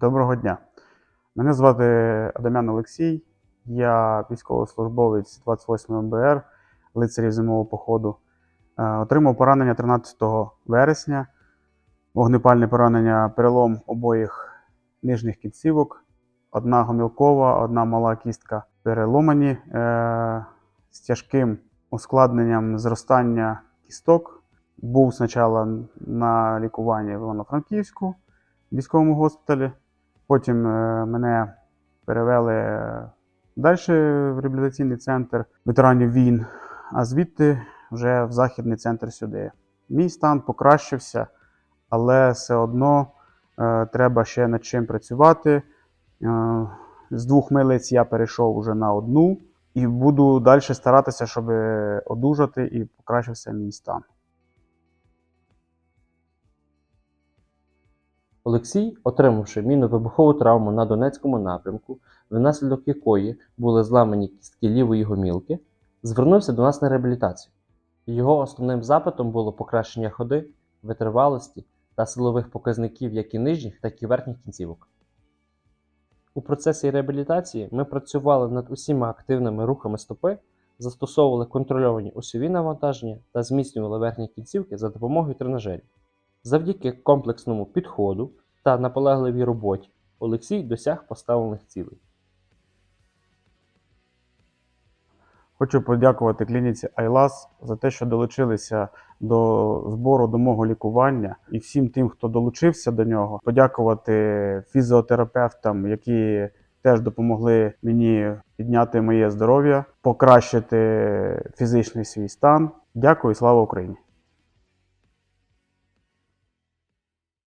Доброго дня. Мене звати Адамян Олексій. Я військовослужбовець 28 МБР, лицарів зимового походу. Е, Отримав поранення 13 вересня. Вогнепальне поранення, перелом обоїх нижніх кінцівок. Одна гомілкова, одна мала кістка переломані е, з тяжким ускладненням зростання кісток. Був спочатку на лікуванні в Івано-Франківську військовому госпіталі. Потім е, мене перевели далі в реабілітаційний центр ветеранів війн, а звідти вже в західний центр сюди. Мій стан покращився, але все одно е, треба ще над чим працювати. Е, з двох милиць я перейшов вже на одну і буду далі старатися, щоб одужати і покращився мій стан. Олексій, отримавши мінно-вибухову травму на Донецькому напрямку, внаслідок якої були зламані кістки лівої гомілки, звернувся до нас на реабілітацію. Його основним запитом було покращення ходи, витривалості та силових показників як і нижніх, так і верхніх кінцівок. У процесі реабілітації ми працювали над усіма активними рухами стопи, застосовували контрольовані осьові навантаження та зміцнювали верхні кінцівки за допомогою тренажерів. Завдяки комплексному підходу та наполегливій роботі Олексій досяг поставлених цілей. Хочу подякувати клініці Айлас за те, що долучилися до збору до мого лікування, і всім тим, хто долучився до нього. Подякувати фізіотерапевтам, які теж допомогли мені підняти моє здоров'я, покращити фізичний свій стан. Дякую і слава Україні!